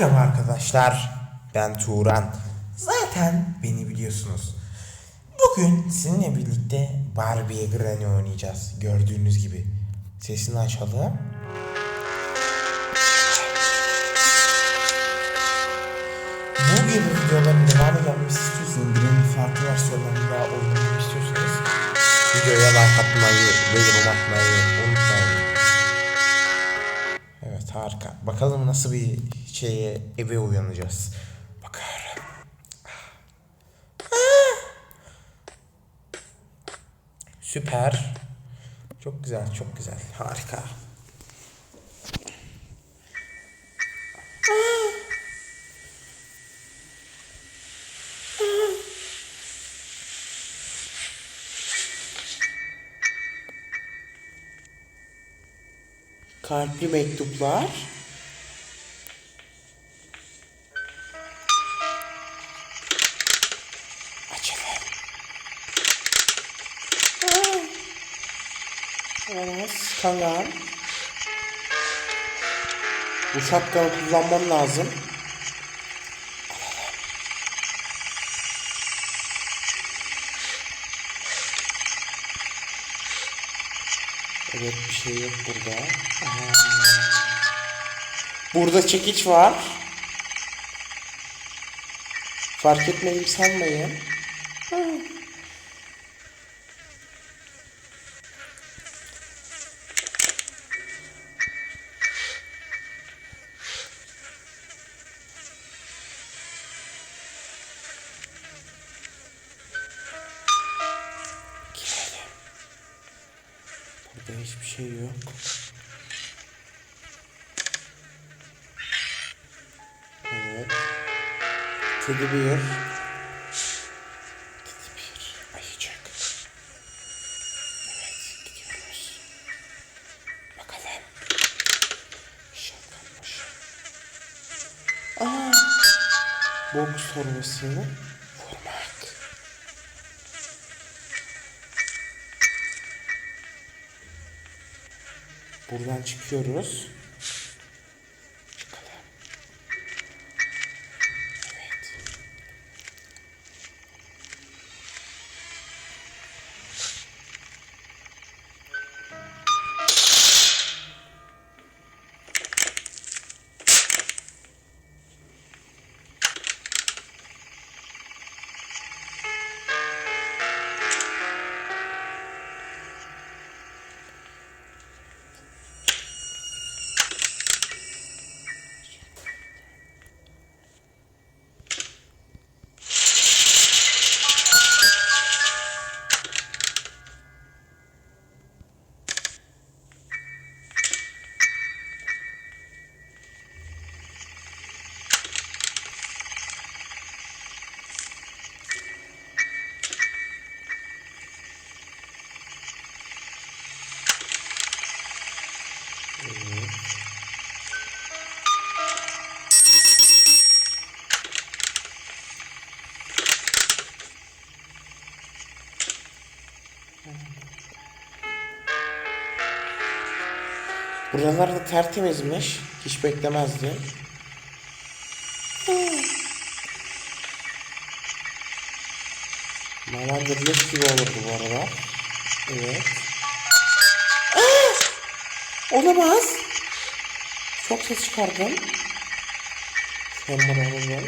Merhaba arkadaşlar. Ben Turan. Zaten beni biliyorsunuz. Bugün sizinle birlikte Barbie Granny oynayacağız. Gördüğünüz gibi. Sesini açalım. Bu gibi videoların devamı gelmesi istiyorsanız, Granny farklı versiyonlarında oynamamı istiyorsanız videoya like atmayı ve yorum atmayı unutmayın. Evet harika. Bakalım nasıl bir şeye eve uyanacağız. Bakalım. Süper. Çok güzel, çok güzel. Harika. Kalpli mektuplar. Kangal. Bu şapkanı kullanmam lazım. Evet bir şey yok burada. Aha. Burada çekiç var. Fark etmedim sanmayın. Hiçbir şey yok. Evet. Teddy Bear. Ayıcık. Evet gidiyoruz. Bakalım. Şapkanmış. Aa. Boks torbası. Buradan çıkıyoruz. Buralar da tertemizmiş. Hiç beklemezdim. Normalde leş gibi olurdu bu arada. Evet. Aa! Olamaz. Çok ses çıkardım. Sen bana alalım.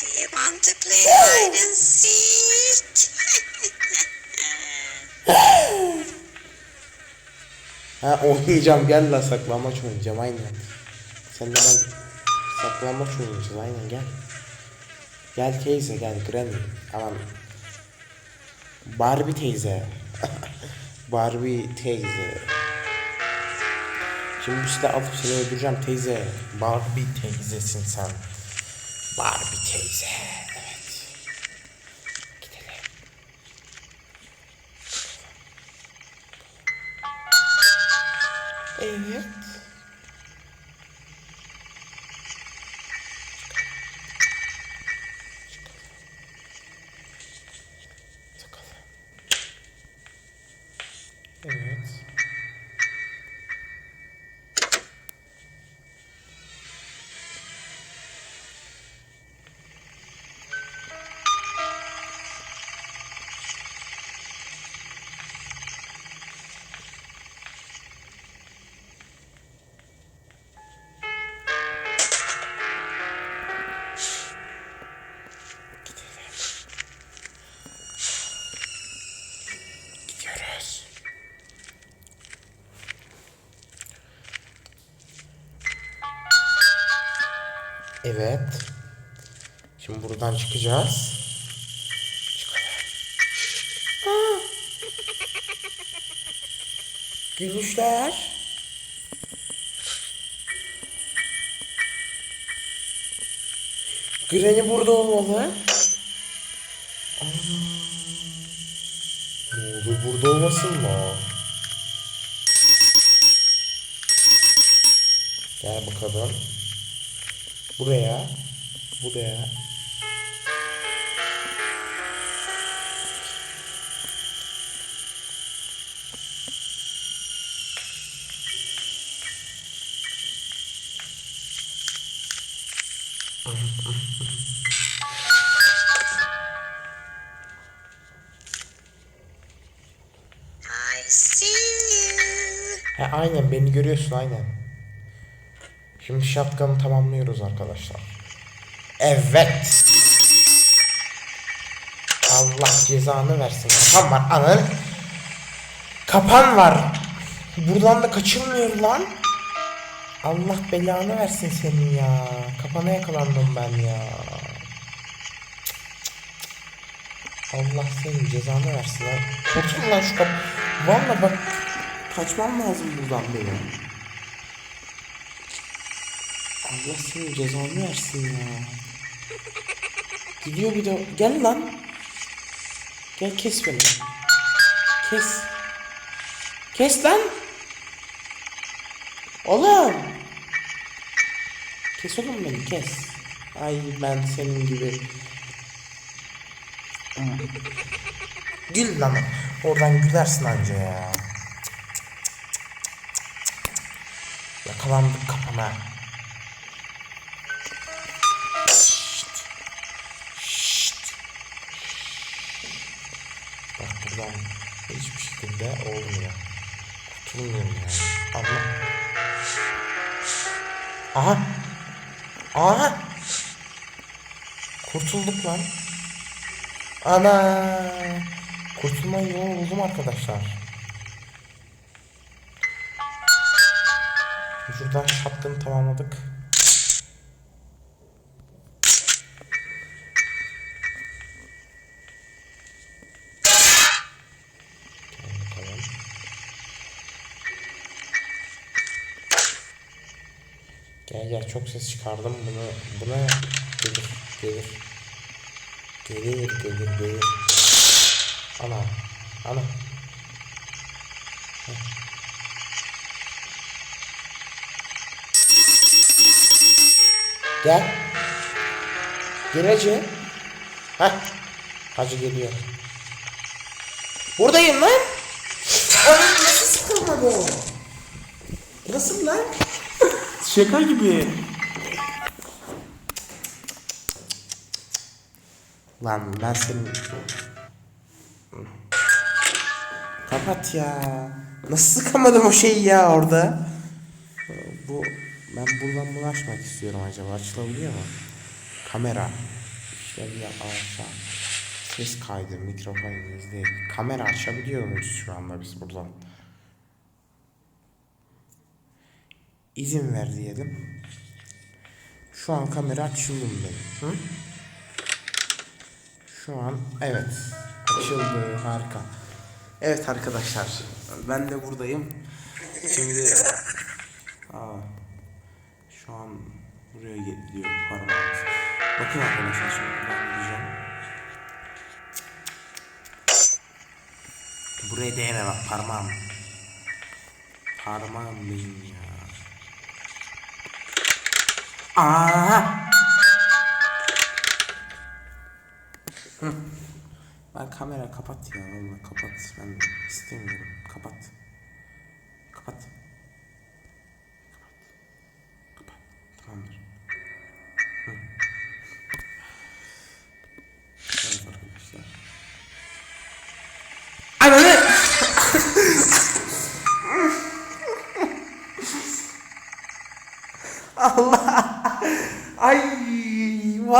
Do you want to play hide and seek? Ha oynayacağım gel la saklanmaç oynayacağım aynen. Sen de ben saklanmaç oynayacağız aynen gel. Gel teyze gel Granny. Aman. Barbie teyze. Barbie teyze. Şimdi işte alıp seni öldüreceğim teyze. Barbie teyzesin sen. Barbie teyze. Evet. Şimdi buradan çıkacağız. Çıkalım. Gülüşler. Granny burada olmalı. Ne olur burada olmasın mı? Gel bakalım. Buraya. Buraya. I see you. He aynen beni görüyorsun aynen. Şimdi şapkanı tamamlıyoruz arkadaşlar. Evet. Allah cezanı versin. Kapan var anın. Kapan var. Buradan da kaçılmıyor lan. Allah belanı versin senin ya. Kapana yakalandım ben ya. Allah senin cezanı versin lan. Kurtul lan şu kap... Valla bak kaçmam lazım buradan benim. Allah senin cezanı versin ya. Gidiyor bir de gel lan. Gel kes beni. Kes. Kes lan. Oğlum. Kes oğlum beni kes. Ay ben senin gibi. Gül lan. Oradan gülersin anca ya. Yakalandık kapana. Bak buradan hiçbir şekilde olmuyor. Kurtulmuyorum yani. Allah. Aha. Aha. Kurtulduk lan. Ana. Kurtulma yolu buldum arkadaşlar. Şuradan şapkını tamamladık. Gel gel. Çok ses çıkardım. Bunu buna gelir gelir. Gelir gelir gelir. Ana ana. Gel. Gel hacı Heh. hacı geliyor. Buradayım lan Ay, nasıl sıkılmadı nasıl lan Şaka gibi. Lan ben senin... Kapat ya. Nasıl sıkamadım o şeyi ya orada? Bu ben buradan bulaşmak istiyorum acaba açılabiliyor mu? Kamera. İşte bir aşağı. Ses kaydı, mikrofon izleyin. Kamera açabiliyor muyuz şu anda biz buradan? İzin ver diyelim. Şu an kamera açıldı mı benim? Hı? Şu an evet açıldı harika. Evet arkadaşlar ben de buradayım. Şimdi aa, şu an buraya gidiyor parmağımız. Bakın arkadaşlar şimdi ben gideceğim. Buraya değme bak parmağım. Parmağım benim ya. Hı. Ben kamera kapat ya valla kapat. Ben istemiyorum. Kapat. Kapat. Kapat. Kapat. Tamamdır.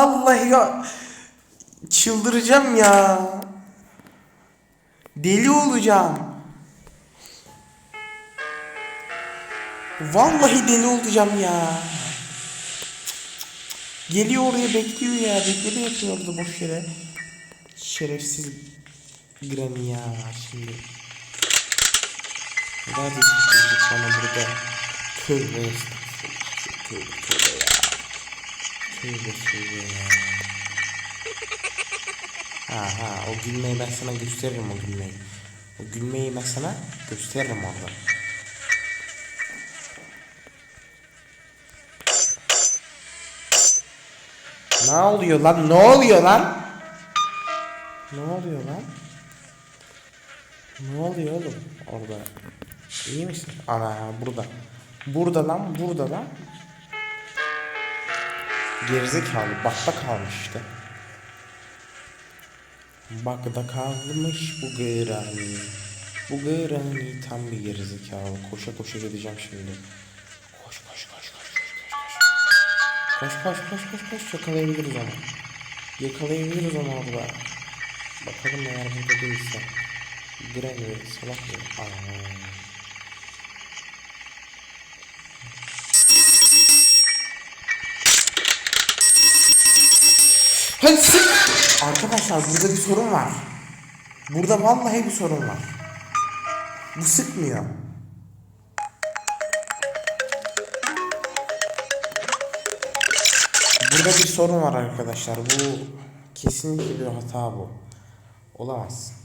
Vallahi ya çıldıracağım ya. Deli olacağım. Vallahi deli olacağım ya. Geliyor oraya bekliyor ya. Bekleme yapıyor orada boş yere. Şerefsiz Granny ya şimdi. Nerede gidecek bana burada? Tövbe estağfurullah. Tövbe tövbe Tövbe tövbe ya. Ha ha o gülmeyi ben sana gösteririm o gülmeyi. O gülmeyi ben sana gösteririm orada. Ne oluyor lan? Ne oluyor lan? Ne oluyor lan? Ne oluyor oğlum orada? İyi misin? Ana burada. Burada lan burada lan. Gerizekalı bakta kalmış işte. Bakta kalmış bu gırani. Bu gırani tam bir gerizekalı. Koşa koşa gideceğim şimdi. Koş koş koş koş koş koş koş. Koş koş koş koş yakalayabiliriz onu. Yakalayabiliriz onu orada. Bakalım eğer burada değilse. Granny salak mı? Aa. Sık. Arkadaşlar burada bir sorun var. Burada vallahi bir sorun var. Bu sıkmıyor. Burada bir sorun var arkadaşlar. Bu kesinlikle bir hata bu. Olamaz.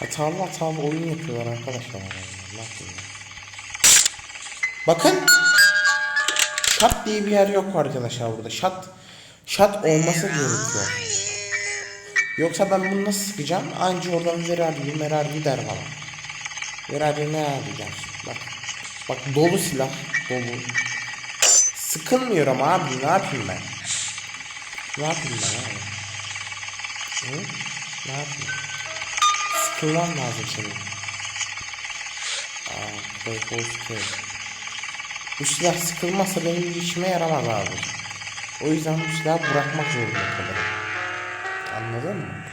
Hatalı hatalı oyun yapıyorlar arkadaşlar. Bakın. Şat diye bir yer yok arkadaşlar burada. Şat şat olması gerekiyor. Yoksa ben bunu nasıl sıkacağım? Anca oradan Verardi, Merardi der bana. Verardi Merardi der. Bak. Bak dolu silah. Dolu. Sıkılmıyor ama abi ne yapayım ben? Ne yapayım ben abi? Hı? Ne yapayım? Sıkılman lazım senin. Aa, play force kill. Bu silah sıkılmazsa benim işime yaramaz abi. O yüzden bu silahı bırakmak zorunda kalırım. Anladın mı?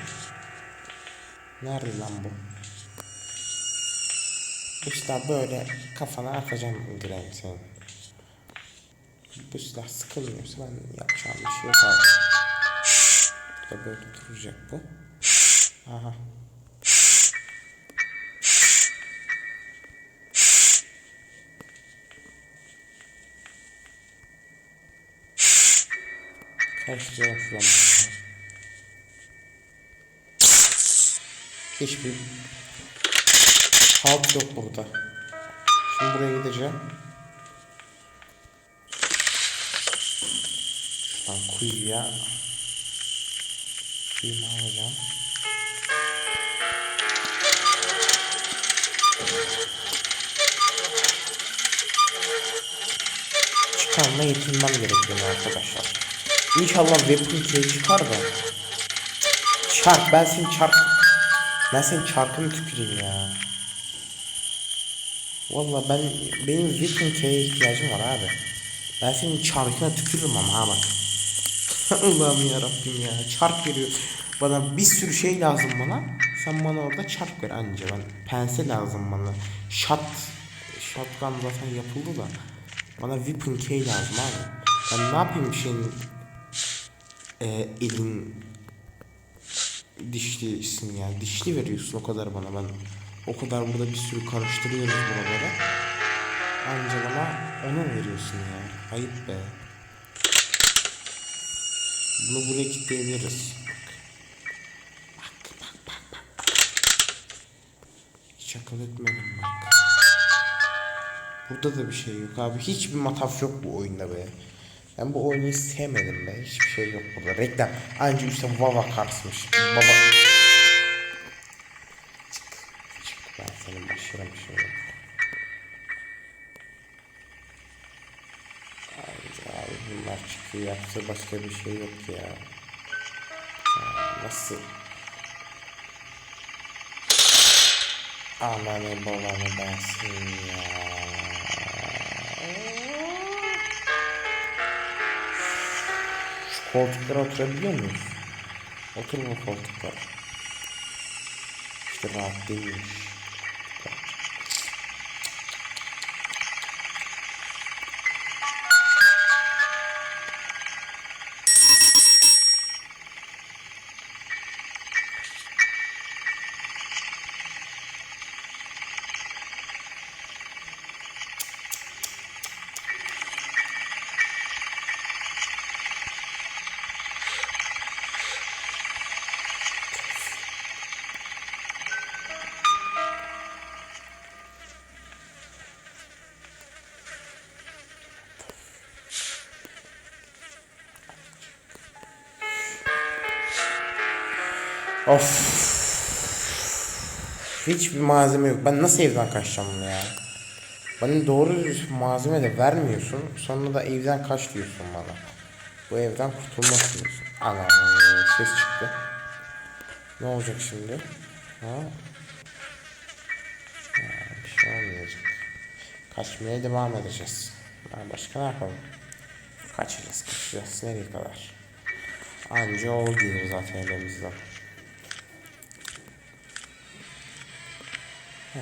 Nerede lan bu? Bu silah böyle kafana atacağım Graham senin. Bu silah sıkılmıyorsa ben yapacağım bir şey yok abi. Burada böyle duracak bu. Aha. Karıştıracağım şu an. Hiçbir halt yok burada. Şimdi buraya gideceğim. Şuradan kuyuya suyumu alacağım. Çıkarma yetinmem gerekiyor arkadaşlar. İnşallah weapon key çıkar da. Çarp ben senin çarp. Ben senin çarpını tüküreyim ya. Valla ben benim weapon key'e ihtiyacım var abi. Ben senin çarkına tükürürüm ama ha bak. Allah'ım ya Rabbim ya. Çark veriyor. Bana bir sürü şey lazım bana. Sen bana orada çark ver anca ben. Pense lazım bana. Shot Shotgun zaten yapıldı da. Bana weapon key lazım abi. Ben ne yapayım bir şeyin e, elin dişlisin ya. Dişli veriyorsun o kadar bana ben. O kadar burada bir sürü karıştırıyoruz buraları. Anca bana onu veriyorsun ya. Ayıp be. Bunu buraya kilitleyebiliriz. Bak bak bak bak. bak. Hiç akıl etmedim bak. Burada da bir şey yok abi. Hiçbir mataf yok bu oyunda be. Ben bu oyunu hiç sevmedim be. Hiçbir şey yok burada. Reklam. Anca işte Vava Kars'mış. Baba. Çık. Çık. Ben senin başarım şimdi. Abi, abi bunlar çıkıyor. Yapsa başka bir şey yok ya. Nasıl? Ananı babanı bensin ya. Koltuklara oturabiliyor muyuz? Otur bu koltuklara. İşte rahat değilmiş. Of. Hiçbir malzeme yok. Ben nasıl evden kaçacağım bunu ya? Bana doğru malzeme de vermiyorsun. Sonra da evden kaç diyorsun bana. Bu evden kurtulmak diyorsun. Ana ses çıktı. Ne olacak şimdi? Ha? ha bir şey olmayacak. Kaçmaya devam edeceğiz. Ha, başka ne yapalım? Kaçacağız, kaçacağız. Nereye kadar? Anca o gelir zaten elimizden. He.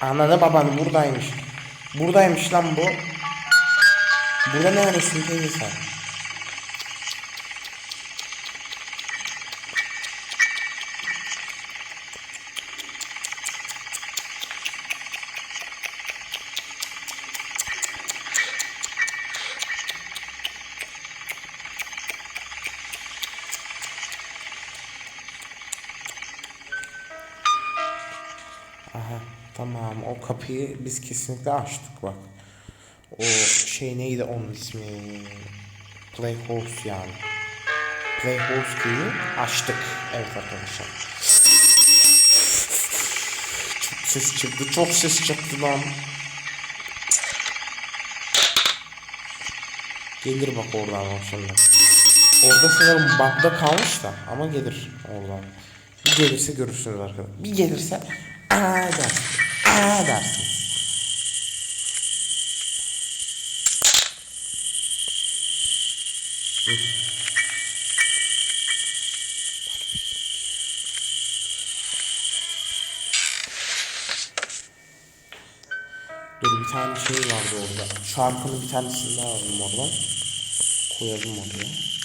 Ananı babanı buradaymış. Buradaymış lan bu. Burada ne arıyorsun teyze sen? Aha tamam o kapıyı biz kesinlikle açtık bak. O şey neydi onun ismi? Playhouse yani. Playhouse köyü açtık. Evet arkadaşlar. Çok ses çıktı. Çok ses çıktı lan. Gelir bak oradan bak şimdi. Orada sanırım bug'da kalmış da ama gelir oradan. Bir gelirse görürsünüz arkadaşlar. Bir gelirse aa dersin. Aa dersin. Şarkının bir tanesini daha alalım oradan. Koyalım oraya.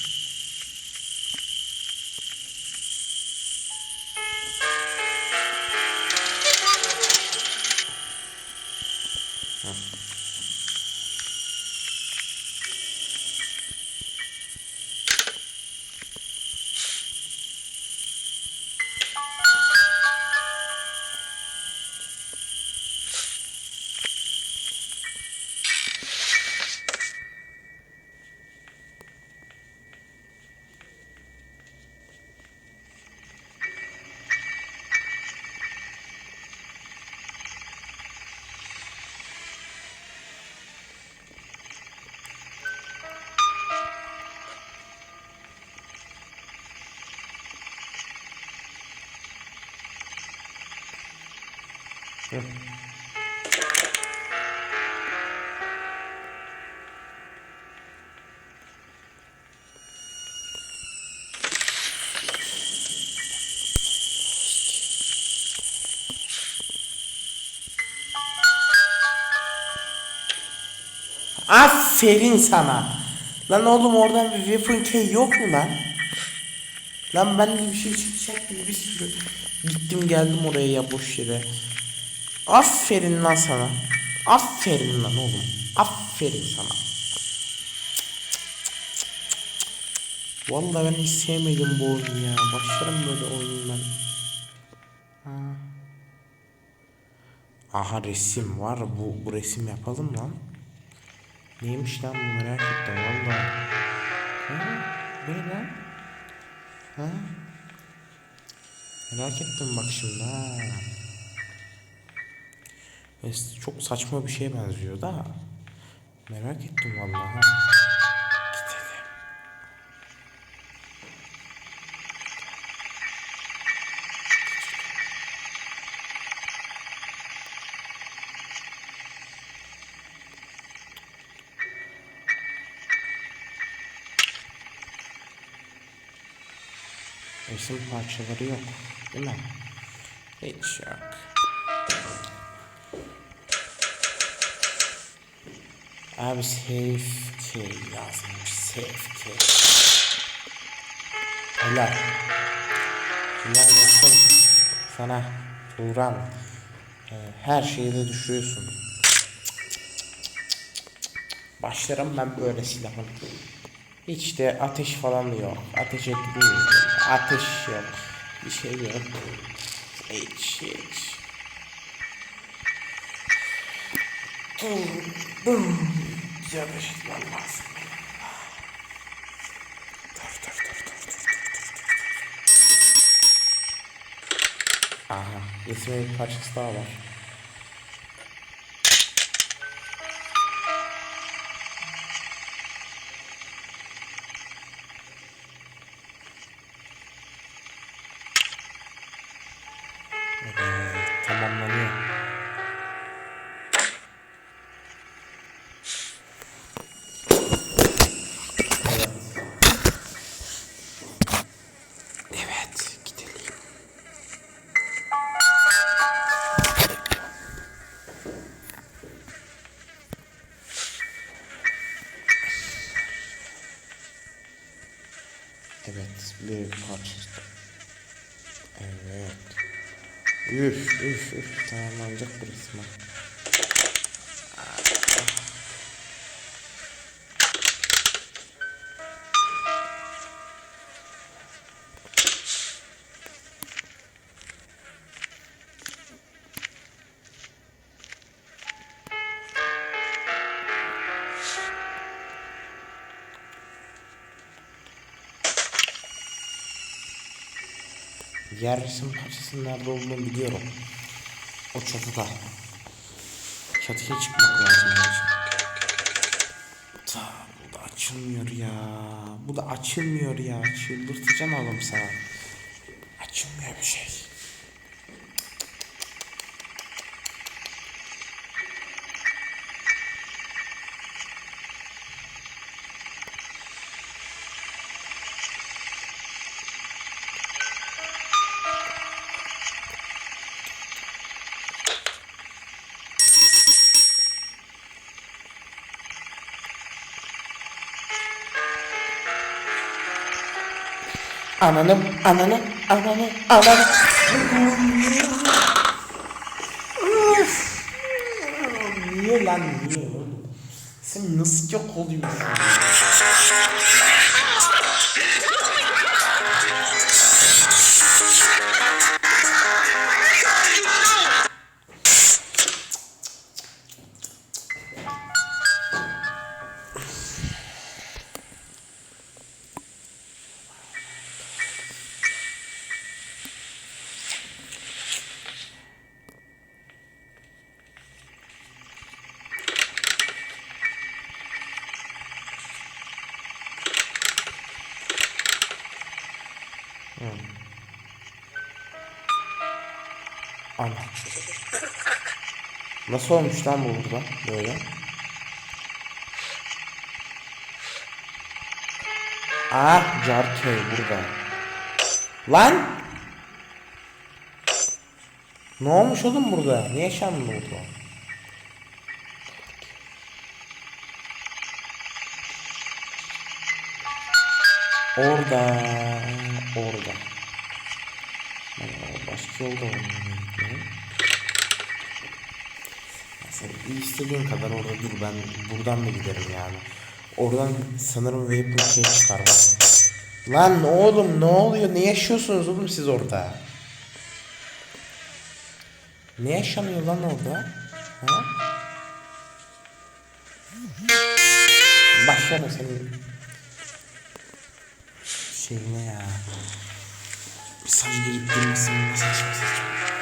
Aferin sana. Lan oğlum oradan bir weapon key yok mu lan? Lan ben de bir şey çıkacak gibi bir sürü gittim geldim oraya ya boş yere. Aferin lan sana. Aferin lan oğlum. Aferin sana. Vallahi ben hiç sevmedim bu oyunu ya. Başlarım böyle. Ha. Aha resim var. Bu, bu resim yapalım lan. Neymiş lan bu merak ettim valla. Ne lan? Ha? Merak ettim bak şimdi ha. Çok saçma bir şeye benziyor da. Merak ettim vallahi. Gidelim. Resim parçaları yok. Değil mi? Hiç yok. Abi key yazmış. Key. Helal. Helal olsun. Sana Turan. Ee, her şeyi de düşürüyorsun. Başlarım ben böyle silahın. Hiç de ateş falan yok. Ateş etmiyor. Ateş yok. Bir şey yok. Hiç hiç. Bize ateş etmem lazım benim. Dur dur dur dur dur dur dur dur. Aha, resmin bir parçası daha var. Üf üf üf tamamlanacak bu resmen. Diğer resim parçasının nerede olduğunu biliyorum. O çatıda. Çatıya çıkmak lazım. Ta, bu da açılmıyor ya. Bu da açılmıyor ya. Çıldırtacağım oğlum sana. Açılmıyor bir şey. Ananı, ananı, ananı, ananı. niye lan niye oğlum? Sen nasıl yok oluyorsun? Nasıl olmuş lan bu burada böyle? Ah, Jarkey burada. Lan! Ne olmuş oğlum burada? Ne yaşandı burada? Orada, orada. Başka yolda olmam gerekiyor. Ya Sen iyi istediğin kadar orada dur ben buradan da giderim yani. Oradan sanırım Vapor şey çıkar bak. Lan oğlum ne oluyor? Ne yaşıyorsunuz oğlum siz orada? Ne yaşanıyor lan orada? Ha? Başlama senin şeyine ya. Mesaj girip girmesin saçma saçma.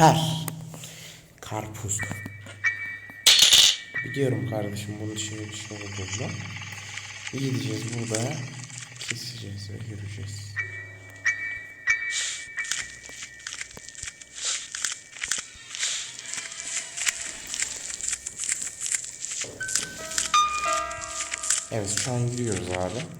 Süper. Karpuz. Biliyorum kardeşim bunun için bir şey olduğunu. Gideceğiz burada. Keseceğiz ve yürüyeceğiz. Evet şu an gidiyoruz abi.